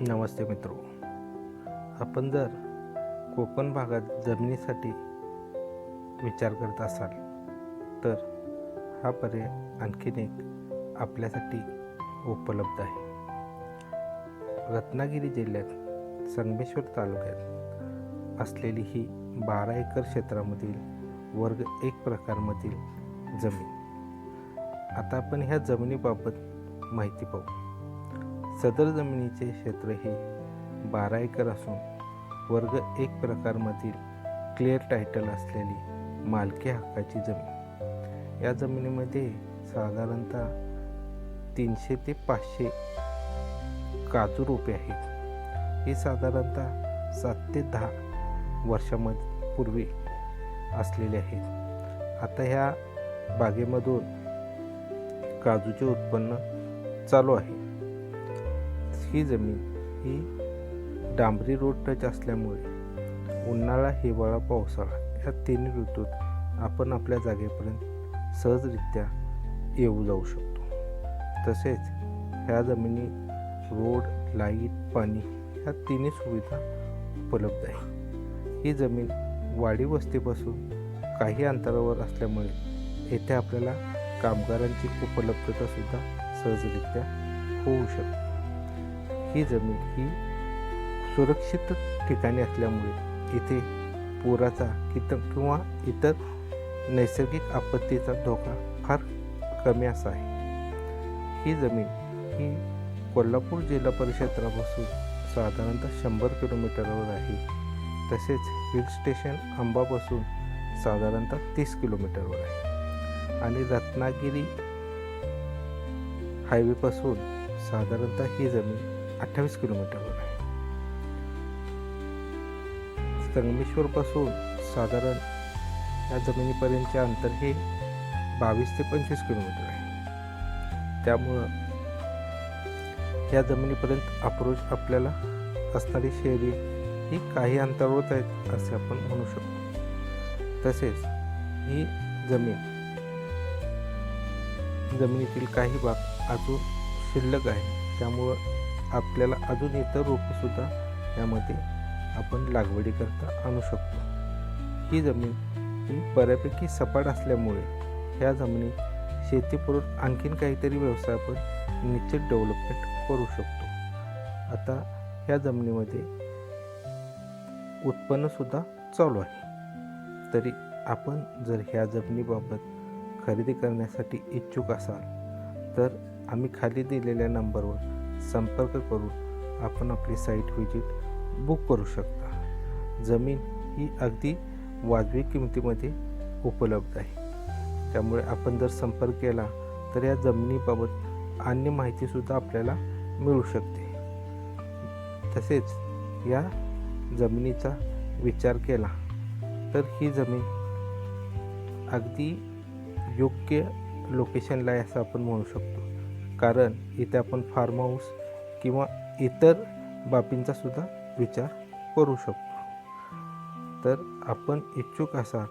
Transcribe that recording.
नमस्ते मित्रो. आपण जर कोकण भागात जमिनीसाठी विचार करत असाल तर हा पर्याय आणखीन एक आपल्यासाठी उपलब्ध आहे. रत्नागिरी जिल्ह्यात संगमेश्वर तालुक्यात असलेली ही बारा एकर क्षेत्रामधील वर्ग एक प्रकारमधील जमीन. आता आपण ह्या जमिनीबाबत माहिती पाहू. सदर जमिनीचे क्षेत्र हे बारा एकर असून वर्ग एक प्रकारमधील क्लिअर टायटल असलेली मालकी हक्काची जमीन. या जमिनीमध्ये साधारणतः तीनशे ते पाचशे काजू रोपे आहेत. ही साधारणतः सात ते दहा वर्षामध्ये पूर्वी असलेले आहेत. आता ह्या बागेमधून काजूचे उत्पन्न चालू आहे. ही जमीन ही डांबरी रोड टच असल्यामुळे उन्हाळा हिवाळा पावसाळा या तिन्ही ऋतूत आपण आपल्या जागेपर्यंत सहजरित्या येऊ जाऊ शकतो. तसेच ह्या जमिनी रोड लाइट पाणी ह्या तिन्ही सुविधा उपलब्ध आहे. ही जमीन वाडी वस्तीपासून काही अंतरावर असल्यामुळे येथे आपल्याला कामगारांची उपलब्धतासुद्धा सहजरित्या होऊ शकते. ही जमीन ही सुरक्षित ठिकाणी असल्यामुळे इथे पुराचा कित किंवा इतर नैसर्गिक आपत्तीचा धोका फार कमी असा आहे. ही जमीन ही कोल्हापूर जिल्हा परिषदापासून साधारणतः शंभर किलोमीटरवर आहे. तसेच हिल स्टेशन अंबापासून साधारणतः तीस किलोमीटरवर आहे. आणि रत्नागिरी हायवेपासून साधारणतः ही जमीन अठ्ठावीस किलोमीटरवर आहे. संगमेश्वरपासून साधारण या जमिनीपर्यंतचे अंतर हे बावीस ते पंचवीस किलोमीटर आहे. त्यामुळं या जमिनीपर्यंत अप्रोच आपल्याला असणारी शहरी ही काही अंतरावरच आहेत असे आपण म्हणू शकतो. तसेच ही जमीन जमिनीतील काही भाग अजून शिल्लक आहे. त्यामुळं आपल्याला अजून इतर रोपेसुद्धा यामध्ये आपण लागवडीकरता आणू शकतो. ही जमीन ही बऱ्यापैकी सपाट असल्यामुळे ह्या जमिनीत शेतीपूर्वक आणखीन काहीतरी व्यवसाय आपण निश्चित डेव्हलपमेंट करू शकतो. आता ह्या जमिनीमध्ये उत्पन्नसुद्धा चालू आहे. तरी आपण जर ह्या जमिनीबाबत खरेदी करण्यासाठी इच्छुक असाल तर आम्ही खाली दिलेल्या नंबरवर संपर्क करून आपण आपली साईट व्हिजिट बुक करू शकता. जमीन ही अगदी वाजवी किमतीमध्ये उपलब्ध आहे. त्यामुळे आपण जर संपर्क केला तर या जमिनीबाबत अन्य माहितीसुद्धा आपल्याला मिळू शकते. तसेच या जमिनीचा विचार केला तर ही जमीन अगदी योग्य लोकेशनला आहे असं आपण म्हणू शकतो. कारण इथे आपण फार्म हाऊस किंवा इतर बाबींचा सुद्धा विचार करू शकतो. तर आपण इच्छुक असाल